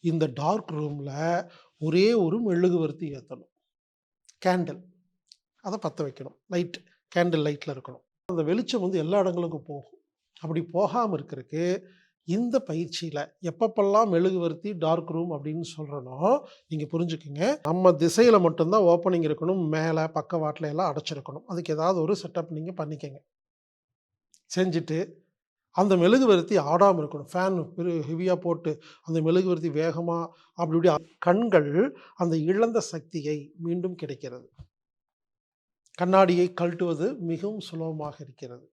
இந்த டார்க் ரூமில் ஒரே ஒரு மெழுகுவர்த்தி ஏற்றணும் கேண்டில் அதை பற்ற வைக்கணும். லைட் கேண்டில் லைட்டில் இருக்கணும். அந்த வெளிச்சம் வந்து எல்லா இடங்களுக்கும் போகும். அப்படி போகாமல் இருக்கிறதுக்கு இந்த பயிற்சியில் எப்பப்பெல்லாம் மெழுகுவர்த்தி டார்க் ரூம் அப்படின்னு சொல்கிறனோ நீங்கள் புரிஞ்சுக்குங்க. நம்ம திசையில் மட்டும்தான் ஓப்பனிங் இருக்கணும். மேலே பக்கவாட்டில் எல்லாம் அடைச்சிருக்கணும். அதுக்கு ஏதாவது ஒரு செட்டப் நீங்கள் பண்ணிக்கங்க. செஞ்சுட்டு அந்த மெழுகுவர்த்தி ஆடாமல் இருக்கணும். ஃபேன் பெரு ஹெவியாக போட்டு அந்த மெழுகுவர்த்தி வேகமாக அப்படி இப்படி கண்கள் அந்த இழந்த சக்தியை மீண்டும் கிடைக்கிறது. கண்ணாடியை கழட்டுவது மிகவும் சுலபமாக இருக்கிறது.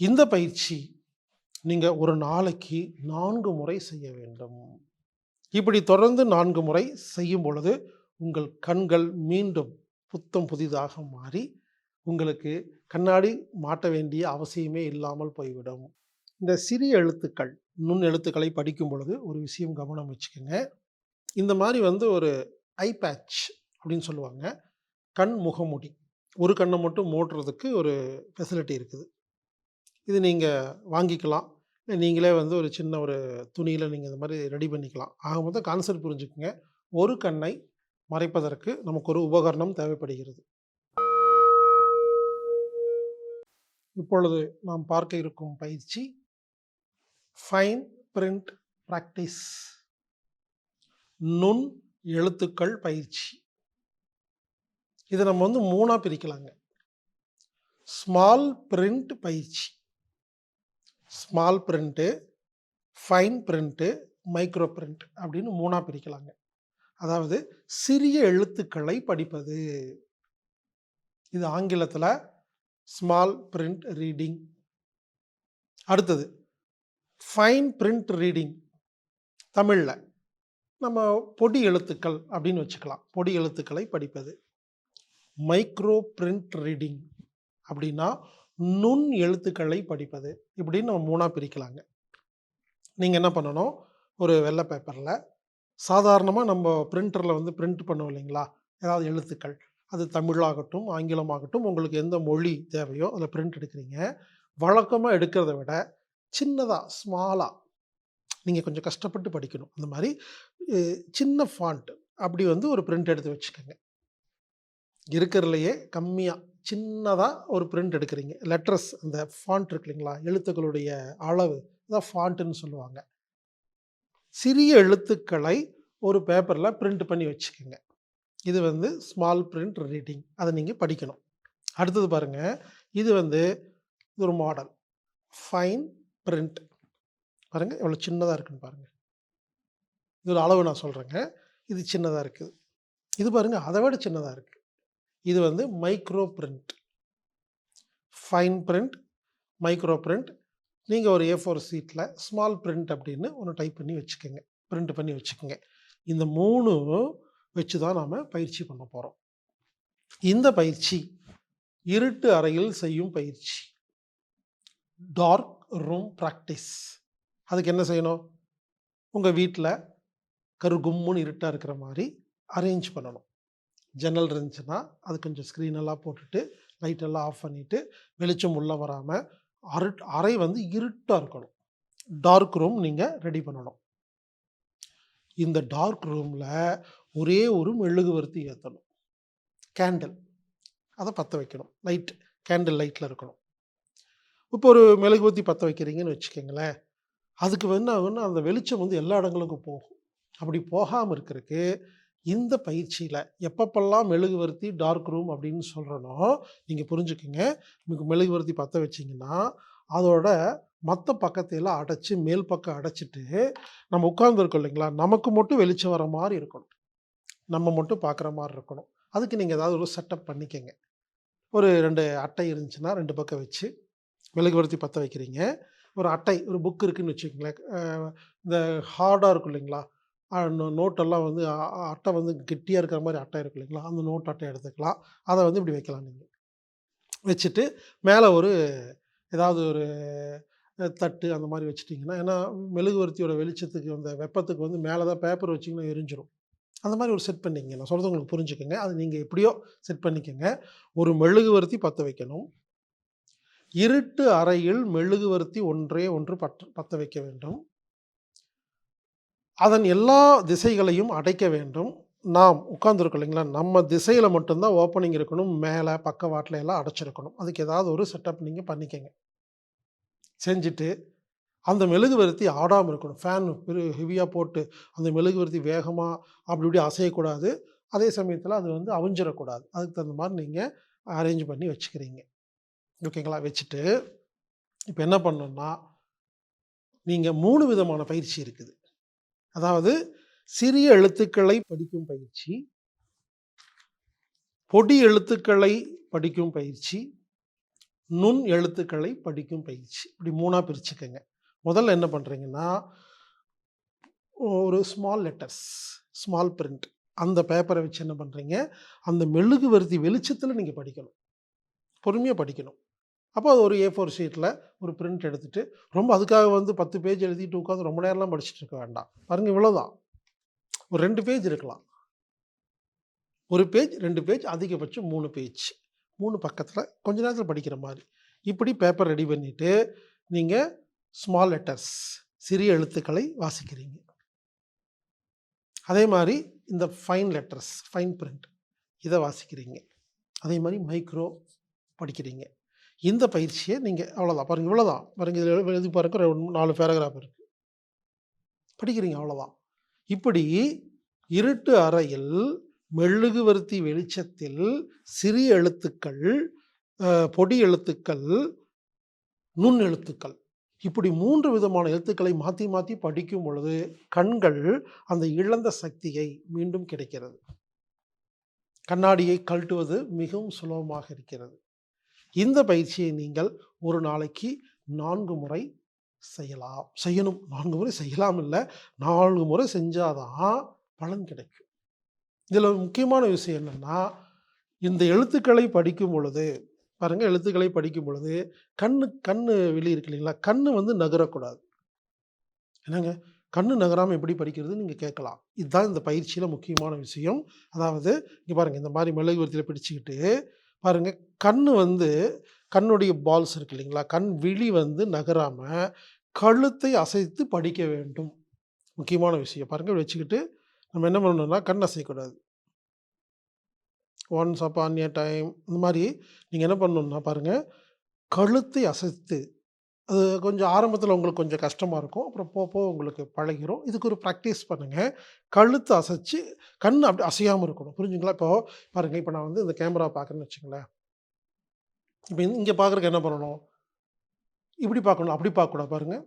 இந்த பயிற்சி நீங்கள் ஒரு நாளைக்கு நான்கு முறை செய்ய வேண்டும். இப்படி தொடர்ந்து நான்கு முறை செய்யும் பொழுது உங்கள் கண்கள் மீண்டும் புத்தம் புதிதாக மாறி உங்களுக்கு கண்ணாடி மாட்ட வேண்டிய அவசியமே இல்லாமல் போய்விடும். இந்த சிறிய எழுத்துக்கள் நுண் எழுத்துக்களை படிக்கும் பொழுது ஒரு விஷயம் கவனம் வச்சுக்கோங்க. இந்த மாதிரி வந்து ஒரு ஐ பேட்ச் அப்படின்னு சொல்லுவாங்க. கண் முகமுடி. ஒரு கண்ணை மட்டும் மூடுறதுக்கு ஒரு ஃபெசிலிட்டி இருக்குது. இது நீங்கள் வாங்கிக்கலாம். நீங்களே வந்து ஒரு சின்ன ஒரு துணியில் நீங்கள் இந்த மாதிரி ரெடி பண்ணிக்கலாம். ஆக மொத்தம் கான்செப்ட் புரிஞ்சுக்குங்க. ஒரு கண்ணை மறைப்பதற்கு நமக்கு ஒரு உபகரணம் தேவைப்படுகிறது. இப்பொழுது நாம் பார்க்க இருக்கும் பயிற்சி ஃபைன் பிரிண்ட் ப்ராக்டிஸ் நுண் எழுத்துக்கள் பயிற்சி. இதை நம்ம வந்து மூணாக பிரிக்கலாங்க. ஸ்மால் பிரிண்ட் பயிற்சி. Small print fine print micro print அப்படின்னு மூணாக பிரிக்கலாங்க. அதாவது சிறிய எழுத்துக்களை படிப்பது. இது ஆங்கிலத்தில் ஸ்மால் பிரிண்ட் ரீடிங் அடுத்தது ஃபைன் பிரிண்ட் ரீடிங் தமிழில் நம்ம பொடி எழுத்துக்கள் அப்படின்னு வச்சுக்கலாம். பொடி எழுத்துக்களை படிப்பது. மைக்ரோ பிரிண்ட் ரீடிங் அப்படின்னா நுண் எழுத்துக்களை படிப்பது இப்படின்னு நம்ம மூணாக பிரிக்கலாங்க. நீங்கள் என்ன பண்ணணும்? ஒரு வெள்ளை பேப்பரில் சாதாரணமாக நம்ம பிரிண்டரில் வந்து பிரிண்ட் பண்ணுவோம் இல்லைங்களா? ஏதாவது எழுத்துக்கள். அது தமிழாகட்டும் ஆங்கிலமாகட்டும் உங்களுக்கு எந்த மொழி தேவையோ அதில் பிரிண்ட் எடுக்கிறீங்க. வழக்கமாக எடுக்கிறத விட சின்னதாக ஸ்மாலாக நீங்கள் கொஞ்சம் கஷ்டப்பட்டு படிக்கணும். அந்த மாதிரி சின்ன ஃபாண்ட் அப்படி வந்து ஒரு பிரிண்ட் எடுத்து வச்சுக்கோங்க. இருக்கிறதுலையே கம்மியாக சின்னதாக ஒரு பிரிண்ட் எடுக்கிறீங்க. லெட்டர்ஸ் அந்த ஃபாண்ட் இருக்கு இல்லைங்களா? எழுத்துக்களுடைய அளவு இதான் ஃபாண்ட்டுன்னு சொல்லுவாங்க. சிறிய எழுத்துக்களை ஒரு பேப்பரில் பிரிண்ட் பண்ணி வச்சுக்கோங்க. இது வந்து ஸ்மால் பிரிண்ட் ரீடிங் அதை நீங்கள் படிக்கணும். அடுத்தது பாருங்கள் இது வந்து இது ஒரு மாடல் ஃபைன் பிரிண்ட் பாருங்கள் எவ்வளோ சின்னதாக இருக்குன்னு பாருங்கள் இதோட அளவு நான் சொல்கிறேங்க இது சின்னதாக இருக்குது. இது பாருங்கள் அதை விட சின்னதாக இருக்குது இது வந்து micro print fine print micro print நீங்கள் ஒரு ஏ ஃபோர் சீட்டில் ஸ்மால் பிரிண்ட் அப்படின்னு ஒன்று டைப் பண்ணி வச்சுக்கோங்க. பிரிண்ட் பண்ணி வச்சுக்கோங்க. இந்த மூணு வச்சு தான் நாம் பயிற்சி பண்ண போகிறோம் இந்த பயிற்சி இருட்டு அறையில் செய்யும் பயிற்சி. டார்க் ரூம் ப்ராக்டிஸ் அதுக்கு என்ன செய்யணும்? உங்கள் வீட்டில் கருகும்முன்னு இருட்டாக இருக்கிற மாதிரி அரேஞ்ச் பண்ணணும். ஜன்னல் இருந்துச்சுன்னா அது கொஞ்சம் ஸ்க்ரீனெல்லாம் போட்டுட்டு லைட்டெல்லாம் ஆஃப் பண்ணிவிட்டு வெளிச்சம் உள்ளே வராமல் அரு அறை வந்து இருட்டாக இருக்கணும். டார்க் ரூம் நீங்கள் ரெடி பண்ணணும். இந்த டார்க் ரூமில் ஒரே ஒரு மெழுகுவர்த்தி ஏற்றணும் கேண்டில் அதை பற்ற வைக்கணும். லைட் கேண்டில் லைட்டில் இருக்கணும். இப்போ ஒரு மெழுகுவர்த்தி பற்ற வைக்கிறீங்கன்னு வச்சுக்கோங்களேன். அதுக்கு வந்து ஆகும்னா அந்த வெளிச்சம் வந்து எல்லா இடங்களுக்கும் போகும். அப்படி போகாமல் இருக்கிறதுக்கு இந்த பயிற்சியில் எப்பப்பெல்லாம் மெழுகுவர்த்தி டார்க் ரூம் அப்படின்னு சொல்கிறனோ நீங்கள் புரிஞ்சுக்குங்க. మీకు மெழுகுவர்த்தி பற்ற வச்சிங்கன்னா அதோட மற்ற பக்கத்தையெல்லாம் அடைச்சி மேல் பக்கம் அடைச்சிட்டு நம்ம உட்கார்ந்துருக்கோம் இல்லைங்களா? நமக்கு மட்டும் வெளிச்சம் வர மாதிரி இருக்கணும். நம்ம மட்டும் பார்க்குற மாதிரி இருக்கணும். அதுக்கு நீங்கள் ஏதாவது ஒரு செட்டப் பண்ணிக்கங்க. ஒரு ரெண்டு அட்டை இருந்துச்சுன்னா ரெண்டு பக்கம் வச்சு மெழுகுவர்த்தி பற்ற வைக்கிறீங்க. ஒரு அட்டை ஒரு புக் இருக்குன்னு வச்சுக்கோங்களேன். இந்த ஹார்டாக இருக்கும் இல்லைங்களா? நோ- நோட்டெல்லாம் வந்து அட்டை வந்து கெட்டியாக இருக்கிற மாதிரி அட்டை இருக்கு இல்லைங்களா? அந்த நோட் அட்டை எடுத்துக்கலாம். அதை வந்து இப்படி வைக்கலாம் நீங்கள் வச்சுட்டு மேலே ஒரு ஏதாவது ஒரு தட்டு அந்த மாதிரி வச்சுட்டிங்கன்னா ஏன்னா மெழுகுவர்த்தியோட வெளிச்சத்துக்கு அந்த வெப்பத்துக்கு வந்து மேலே தான் பேப்பர் வச்சிங்கன்னா எரிஞ்சிடும் அந்த மாதிரி ஒரு செட் பண்ணிக்கங்க. நான் சொல்கிறது உங்களுக்கு புரிஞ்சுக்கோங்க. அது நீங்கள் எப்படியோ செட் பண்ணிக்கோங்க. ஒரு மெழுகுவர்த்தி பற்ற வைக்கணும். இருட்டு அறையில் மெழுகுவர்த்தி ஒன்றே ஒன்று பற்ற பற்ற வைக்க வேண்டும். அதன் எல்லா திசைகளையும் அடைக்க வேண்டும். நாம் உட்காந்துருக்கோம் இல்லைங்களா? நம்ம திசையில் மட்டும்தான் ஓப்பனிங் இருக்கணும். மேலே பக்கவாட்டில் எல்லாம் அடைச்சிருக்கணும். அதுக்கு ஏதாவது ஒரு செட்டப் நீங்கள் பண்ணிக்கங்க. செஞ்சுட்டு அந்த மெழுகுவர்த்தி ஆடாமல் இருக்கணும். ஃபேன் ஹெவியாக போட்டு அந்த மெழுகுவர்த்தி வேகமாக அப்படி இப்படி அசையக்கூடாது. அதே சமயத்தில் அது வந்து அவிஞ்சிடக்கூடாது. அதுக்கு தகுந்த மாதிரி நீங்கள் அரேஞ்ச் பண்ணி வச்சுக்கிறீங்க. ஓகேங்களா வச்சுட்டு இப்போ என்ன பண்ணணும்னா நீங்கள் மூணு விதமான பயிற்சி இருக்குது. அதாவது சிறிய எழுத்துக்களை படிக்கும் பயிற்சி பொடி எழுத்துக்களை படிக்கும் பயிற்சி நுண் எழுத்துக்களை படிக்கும் பயிற்சி. இப்படி மூணாக பிரிச்சுக்கோங்க. முதல்ல என்ன பண்ணுறீங்கன்னா ஒரு ஸ்மால் லெட்டர்ஸ் ஸ்மால் பிரிண்ட் அந்த பேப்பரை வச்சு என்ன பண்ணுறீங்க அந்த மெழுகுவர்த்தி வெளிச்சத்தில் நீங்கள் படிக்கணும். பொறுமையாக படிக்கணும். அப்போ அது ஒரு ஏ ஃபோர் ஷீட்டில் ஒரு பிரிண்ட் எடுத்துகிட்டு ரொம்ப அதுக்காக வந்து பத்து பேஜ் எழுதிட்டு உட்காந்து ரொம்ப நேரம்லாம் படிச்சுட்டு இருக்க வேண்டாம். பாருங்கள் இவ்வளோதான் ஒரு ரெண்டு பேஜ் இருக்கலாம். ஒரு பேஜ் ரெண்டு பேஜ் அதிகபட்சம் மூணு பேஜ். மூணு பக்கத்தில் கொஞ்ச நேரத்தில் படிக்கிற மாதிரி. இப்படி பேப்பர் ரெடி பண்ணிவிட்டு நீங்கள் ஸ்மால் லெட்டர்ஸ் சிறிய எழுத்துக்களை வாசிக்கிறீங்க. அதே மாதிரி இந்த ஃபைன் லெட்டர்ஸ் ஃபைன் பிரிண்ட் இதை வாசிக்கிறீங்க. அதே மாதிரி மைக்ரோ படிக்கிறீங்க. இந்த பயிற்சியை நீங்கள் அவ்வளோதான் பாருங்கள் இவ்வளோதான் பாருங்கள் இதில் எழுதி பாருங்க நாலு பேராகிராஃப் இருக்குது படிக்கிறீங்க அவ்வளோதான் இப்படி இருட்டு அறையில் மெழுகுவர்த்தி வெளிச்சத்தில் சிறிய எழுத்துக்கள் பொடி எழுத்துக்கள் நுண் எழுத்துக்கள். இப்படி மூன்று விதமான எழுத்துக்களை மாற்றி மாற்றி படிக்கும் பொழுது கண்கள் அந்த இழந்த சக்தியை மீண்டும் கிடைக்கிறது. கண்ணாடியை கழட்டுவது மிகவும் சுலபமாக இருக்கிறது. இந்த பயிற்சியை நீங்கள் ஒரு நாளைக்கு நான்கு முறை செய்யலாம். செய்யணும். நான்கு முறை செய்யலாம் இல்லை நான்கு முறை செஞ்சாதான் பலன் கிடைக்கும். இதில் முக்கியமான விஷயம் என்னென்னா இந்த எழுத்துக்களை படிக்கும் பொழுது பாருங்கள் எழுத்துக்களை படிக்கும் பொழுது கண்ணு கண்ணு வெளியே இருக்கு இல்லைங்களா? கண்ணு வந்து நகரக்கூடாது. என்னங்க? கண்ணு நகராமல் எப்படி படிக்கிறது நீங்கள் கேட்கலாம். இதுதான் இந்த பயிற்சியில் முக்கியமான விஷயம். அதாவது இங்கே பாருங்கள் இந்த மாதிரி மெழுகுவர்த்தியில் பிடிச்சிக்கிட்டு பாருங்கள் கண் வந்து கண்ணுடைய பால்ஸ் இருக்கு இல்லைங்களா? கண் விழி வந்து நகராமல் கழுத்தை அசைத்து படிக்க வேண்டும். முக்கியமான விஷயம். பாருங்க வச்சுக்கிட்டு நம்ம என்ன பண்ணணும்னா கண் அசைக்கூடாது ஒன்ஸ் அப்பான் ஏ டைம் இந்த மாதிரி நீங்கள் என்ன பண்ணணும்னா பாருங்கள் கழுத்தை அசைத்து அது கொஞ்சம் ஆரம்பத்தில் உங்களுக்கு கொஞ்சம் கஷ்டமாக இருக்கும். அப்புறம் போக போக உங்களுக்கு பழகிரும். இதுக்கு ஒரு ப்ராக்டிஸ் பண்ணுங்கள் கழுத்து அசைச்சு கண் அப்படி அசையாமல் இருக்கணும். புரிஞ்சுங்களா? இப்போது பாருங்கள் இப்போ நான் வந்து இந்த கேமரா பார்க்குறேன்னு வச்சுங்களேன் இப்போ இங்கே பார்க்குறக்கு என்ன பண்ணணும்? இப்படி பார்க்கணும் அப்படி பார்க்கக்கூடாது பாருங்கள்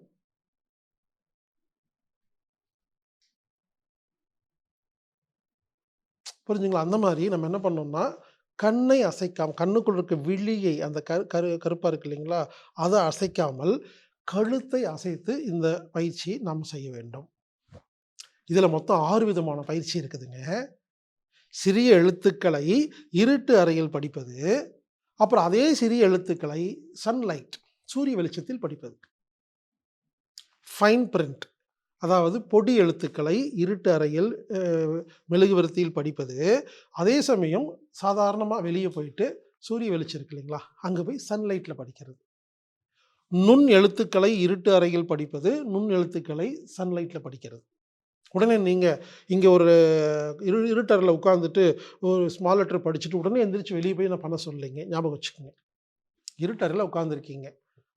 புரிஞ்சுங்களா? அந்த மாதிரி நம்ம என்ன பண்ணோம்னா கண்ணை அசைக்காமல் கண்ணுக்குள்ள இருக்க விழியை அந்த கரு கரு கருப்பாக இருக்கு இல்லைங்களா? அதை அசைக்காமல் கழுத்தை அசைத்து இந்த பயிற்சி நாம் செய்ய வேண்டும். இதில் மொத்தம் ஆறு விதமான பயிற்சி இருக்குதுங்க. சிறிய எழுத்துக்களை இருட்டு அறையில் படிப்பது அப்புறம் அதே சிறிய எழுத்துக்களை சன்லைட் சூரிய வெளிச்சத்தில் படிப்பது. ஃபைன் பிரிண்ட் அதாவது பொடி எழுத்துக்களை இருட்டு அறையில் மெழுகுவர்த்தியில் படிப்பது. அதே சமயம் சாதாரணமாக வெளியே போயிட்டு சூரிய வெளிச்சம் இருக்கு இல்லைங்களா? அங்கே போய் சன்லைட்டில் படிக்கிறது. நுண் எழுத்துக்களை இருட்டு அறையில் படிப்பது நுண் எழுத்துக்களை சன்லைட்டில் படிக்கிறது. உடனே நீங்கள் இங்கே ஒரு இரு இருட்டரில் உட்காந்துட்டு ஒரு ஸ்மால் லெட்டர் படிச்சுட்டு உடனே எந்திரிச்சு வெளியே போய் நான் பண்ண சொல்லலைங்க ஞாபகம் வச்சுக்கோங்க. இருட்டறையில் உட்காந்துருக்கீங்க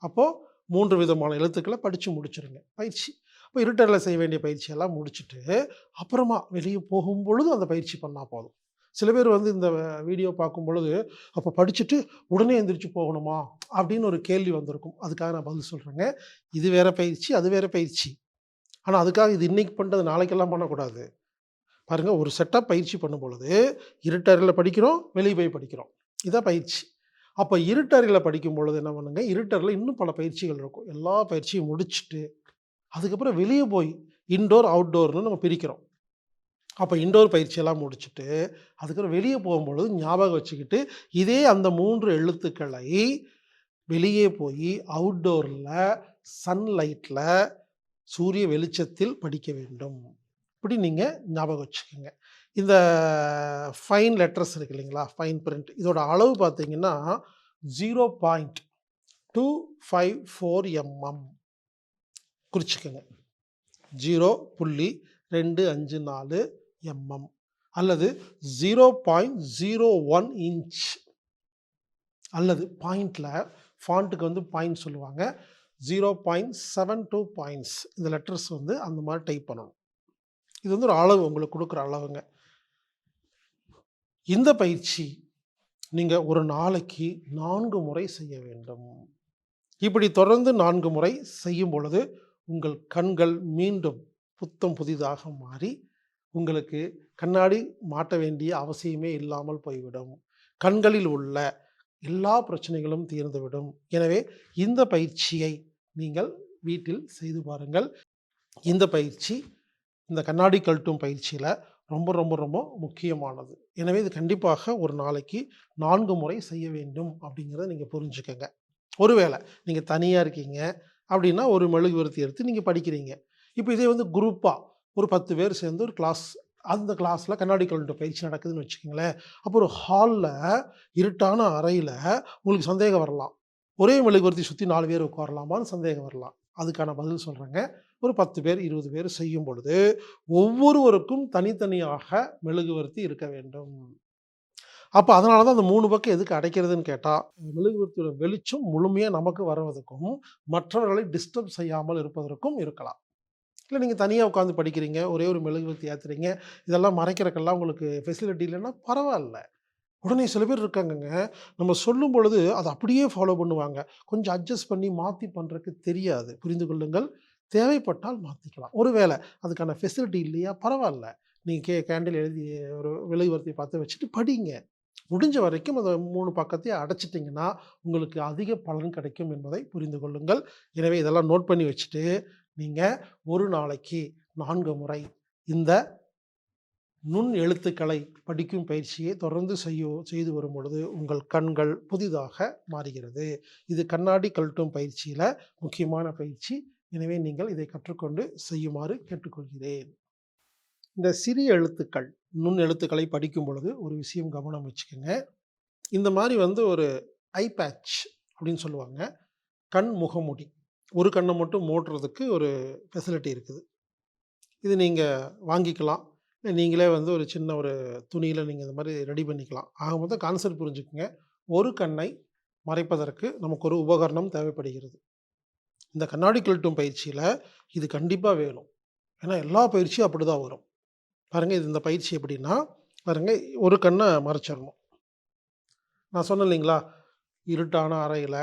அப்போது மூன்று விதமான எழுத்துக்களை படித்து முடிச்சிருங்க. பயிற்சி. அப்போ இருட்டரில் செய்ய வேண்டிய பயிற்சியெல்லாம் முடிச்சுட்டு அப்புறமா வெளியே போகும் பொழுது அந்த பயிற்சி பண்ணால் போதும். சில பேர் வந்து இந்த வீடியோ பார்க்கும் பொழுது அப்போ படிச்சுட்டு உடனே எந்திரிச்சு போகணுமா? அப்படின்னு ஒரு கேள்வி வந்திருக்கும். அதுக்காக நான் பதில் சொல்கிறேங்க இது வேற பயிற்சி அது வேற பயிற்சி. ஆனால் அதுக்காக இது இன்றைக்கி பண்ணுறது நாளைக்கெல்லாம் பண்ணக்கூடாது. பாருங்கள் ஒரு செட்டாக பயிற்சி பண்ணும் பொழுது இருட்டறையில் படிக்கிறோம் வெளியே போய் படிக்கிறோம். இதான் பயிற்சி. அப்போ இருட்டறையில் படிக்கும் பொழுது என்ன பண்ணுங்க? இருட்டரில் இன்னும் பல பயிற்சிகள் இருக்கும். எல்லா பயிற்சியும் முடிச்சுட்டு அதுக்கப்புறம் வெளியே போய் இன்டோர் அவுட்டோர்னு நம்ம பிரிக்கிறோம். அப்போ இன்டோர் பயிற்சியெல்லாம் முடிச்சுட்டு அதுக்கப்புறம் வெளியே போகும்பொழுது ஞாபகம் வச்சுக்கிட்டு இதே அந்த மூன்று எழுத்துக்களை வெளியே போய் அவுட்டோரில் சன்லைட்டில் சூரிய வெளிச்சத்தில் படிக்க வேண்டும். இப்படி நீங்கள் ஞாபகம் வச்சுக்கோங்க. இந்த ஃபைன் லெட்டர்ஸ் இருக்கு இல்லைங்களா? ஃபைன் பிரிண்ட் இதோட அளவு பார்த்தீங்கன்னா zero point two five four mm குறிச்சிக்கோங்க. Zero புள்ளி ரெண்டு அஞ்சு நாலு எம்எம் அல்லது zero point zero one inch அல்லது பாயிண்டில் ஃபாண்ட்டுக்கு வந்து பாயிண்ட் சொல்லுவாங்க. Zero point seven two points இந்த லெட்டர்ஸ் வந்து அந்த மாதிரி டைப் பண்ணணும். இது வந்து ஒரு அளவு உங்களுக்கு கொடுக்குற அளவுங்க. இந்த பயிற்சி நீங்கள் ஒரு நாளைக்கு நான்கு முறை செய்ய வேண்டும். இப்படி தொடர்ந்து நான்கு முறை செய்யும் பொழுது உங்கள் கண்கள் மீண்டும் புத்தம் புதிதாக மாறி உங்களுக்கு கண்ணாடி மாட்ட வேண்டிய அவசியமே இல்லாமல் போய்விடும். கண்களில் உள்ள எல்லா பிரச்சனைகளும் தீர்ந்துவிடும். எனவே இந்த பயிற்சியை நீங்கள் வீட்டில் செய்து பாருங்கள். இந்த பயிற்சி இந்த கண்ணாடி கழட்டும் பயிற்சியில் ரொம்ப ரொம்ப ரொம்ப முக்கியமானது. எனவே இது கண்டிப்பாக ஒரு நாளைக்கு நான்கு முறை செய்ய வேண்டும் அப்படிங்கிறத நீங்கள் புரிஞ்சுக்கோங்க. ஒருவேளை நீங்கள் தனியாக இருக்கீங்க அப்படின்னா ஒரு மெழுகுவர்த்தி எடுத்து நீங்கள் படிக்கிறீங்க. இப்போ இதே வந்து குரூப்பாக ஒரு பத்து பேர் சேர்ந்து ஒரு கிளாஸ் அந்த கிளாஸில் கண்ணாடி கழட்டு பயிற்சி நடக்குதுன்னு வச்சுக்கோங்களேன். அப்போ ஒரு ஹாலில் இருட்டான அறையில் உங்களுக்கு சந்தேகம் வரலாம். ஒரே மெழுகுவர்த்தி சுற்றி நாலு பேர் உட்காரலாமான்னு சந்தேகம் வரலாம். அதுக்கான பதில் சொல்கிறேங்க ஒரு பத்து பேர் இருபது பேர் செய்யும் பொழுது ஒவ்வொருவருக்கும் தனித்தனியாக மெழுகுவர்த்தி இருக்க வேண்டும். அப்போ அதனால தான் அந்த மூணு பக்கம் எதுக்கு அடைக்கிறதுன்னு கேட்டால் மெழுகுவர்த்தியோட வெளிச்சம் முழுமையாக நமக்கு வருவதற்கும் மற்றவர்களை டிஸ்டர்ப் செய்யாமல் இருப்பதற்கும் இருக்கலாம். இல்லை நீங்கள் தனியாக உட்காந்து படிக்கிறீங்க ஒரே ஒரு மெழுகுவர்த்தி ஏற்றுறீங்க இதெல்லாம் மறைக்கிறக்கெல்லாம் உங்களுக்கு ஃபெசிலிட்டி இல்லைன்னா பரவாயில்ல. உடனே சில பேர் இருக்காங்கங்க நம்ம சொல்லும் பொழுது அதை அப்படியே ஃபாலோ பண்ணுவாங்க. கொஞ்சம் அட்ஜஸ்ட் பண்ணி மாற்றி பண்ணுறதுக்கு தெரியாது. புரிந்து கொள்ளுங்கள். தேவைப்பட்டால் மாற்றிக்கலாம் ஒருவேளை அதுக்கான ஃபெசிலிட்டி இல்லையா? பரவாயில்ல. நீங்கள் கே கேண்டில் எழுதி ஒரு விலைவரத்தை பார்த்து வச்சுட்டு படிங்க. முடிஞ்ச வரைக்கும் அந்த மூணு பக்கத்தையும் அடைச்சிட்டிங்கன்னா உங்களுக்கு அதிக பலன் கிடைக்கும் என்பதை புரிந்து கொள்ளுங்கள். எனவே இதெல்லாம் நோட் பண்ணி வச்சுட்டு நீங்கள் ஒரு நாளைக்கு நான்கு முறை இந்த நுண் எழுத்துக்களை படிக்கும் பயிற்சியை தொடர்ந்து செய்ய செய்து வரும் பொழுது உங்கள் கண்கள் புதிதாக மாறுகிறது. இது கண்ணாடி கழட்டும் பயிற்சியில் முக்கியமான பயிற்சி. எனவே நீங்கள் இதை கற்றுக்கொண்டு செய்யுமாறு கேட்டுக்கொள்கிறேன். இந்த சிறிய எழுத்துக்கள் நுண் எழுத்துக்களை படிக்கும் பொழுது ஒரு விஷயம் கவனம் வச்சுக்கோங்க. இந்த மாதிரி வந்து ஒரு ஐ பேட்ச் அப்படின்னு சொல்லுவாங்க. கண் முகமுடி. ஒரு கண்ணை மட்டும் மூடுறதுக்கு ஒரு ஃபெசிலிட்டி இருக்குது. இது நீங்கள் வாங்கிக்கலாம். நீங்களே வந்து ஒரு சின்ன ஒரு துணியில் நீங்கள் இந்த மாதிரி ரெடி பண்ணிக்கலாம். ஆக மொத்தம் கான்செப்ட் புரிஞ்சுக்குங்க. ஒரு கண்ணை மறைப்பதற்கு நமக்கு ஒரு உபகரணம் தேவைப்படுகிறது. இந்த கண்ணாடி கழட்டும் பயிற்சியில் இது கண்டிப்பாக வேணும். ஏன்னா எல்லா பயிற்சியும் அப்படி தான் வரும். பாருங்கள் இது இந்த பயிற்சி எப்படின்னா பாருங்கள் ஒரு கண்ணை மறைச்சிடணும். நான் சொன்னேன் இல்லைங்களா இருட்டான அறையில்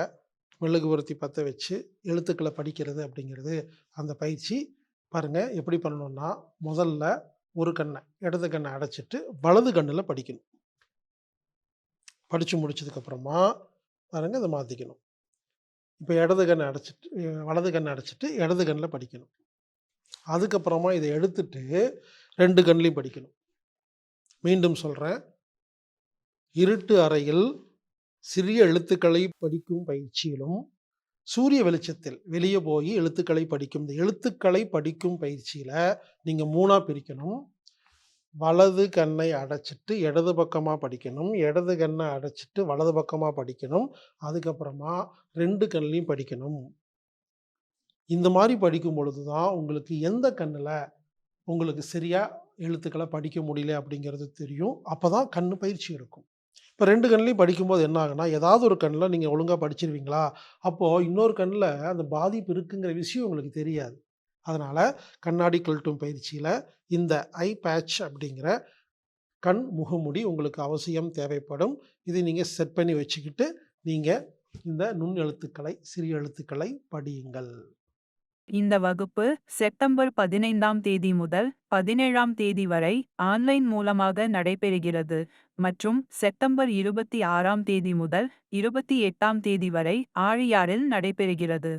மெழுகுவர்த்தி பற்ற வச்சு எழுத்துக்களை படிக்கிறது அப்படிங்கிறது அந்த பயிற்சி. பாருங்கள் எப்படி பண்ணணும்னா முதல்ல ஒரு கண்ணை இடது கண்ணை அடைச்சிட்டு வலது கண்ணில் படிக்கணும். படித்து முடிச்சதுக்கப்புறமா பாருங்கள் இதை மாற்றிக்கணும் இப்போ இடது கண்ணை அடைச்சிட்டு வலது கண்ணை அடைச்சிட்டு இடது கண்ணில் படிக்கணும். அதுக்கப்புறமா இதை எடுத்துட்டு ரெண்டு கண்லையும் படிக்கணும். மீண்டும் சொல்கிறேன் இருட்டு அறையில் சிறிய எழுத்துக்களை படிக்கும் பயிற்சியிலும் சூரிய வெளிச்சத்தில் வெளியே போய் எழுத்துக்களை படிக்கும் இந்த எழுத்துக்களை படிக்கும் பயிற்சியில் நீங்கள் மூணாக பிரிக்கணும். வலது கண்ணை அடைச்சிட்டு இடது பக்கமாக படிக்கணும். இடது கண்ணை அடைச்சிட்டு வலது பக்கமாக படிக்கணும். அதுக்கப்புறமா ரெண்டு கண்ணிலையும் படிக்கணும். இந்த மாதிரி படிக்கும் பொழுது தான் உங்களுக்கு எந்த கண்ணில் உங்களுக்கு சரியாக எழுத்துக்களை படிக்க முடியல அப்படிங்கிறது தெரியும். அப்போ தான் கண் பயிற்சி இருக்கும் இப்போ ரெண்டு கண்ணிலையும் படிக்கும்போது என்ன ஆகுனா ஏதாவது ஒரு கண்ணில் நீங்கள் ஒழுங்காக படிச்சிருவீங்களா? அப்போது இன்னொரு கண்ணில் அந்த பாதிப்பு இருக்குங்கிற விஷயம் உங்களுக்கு தெரியாது. அதனால் கண்ணாடி கழட்டும் பயிற்சியில் இந்த ஐ பேட்ச் அப்படிங்கிற கண் முகமுடி உங்களுக்கு அவசியம் தேவைப்படும். இதை நீங்கள் செட் பண்ணி வச்சுக்கிட்டு நீங்கள் இந்த நுண் எழுத்துக்களை சிறிய எழுத்துக்களை படியுங்கள். இந்த வகுப்பு செப்டம்பர் பதினைந்தாம் தேதி முதல் பதினேழாம் தேதி வரை ஆன்லைன் மூலமாக நடைபெறுகிறது மற்றும் செப்டம்பர் இருபத்தி ஆறாம் தேதி முதல் இருபத்தி எட்டாம் தேதி வரை ஆழியாறில் நடைபெறுகிறது.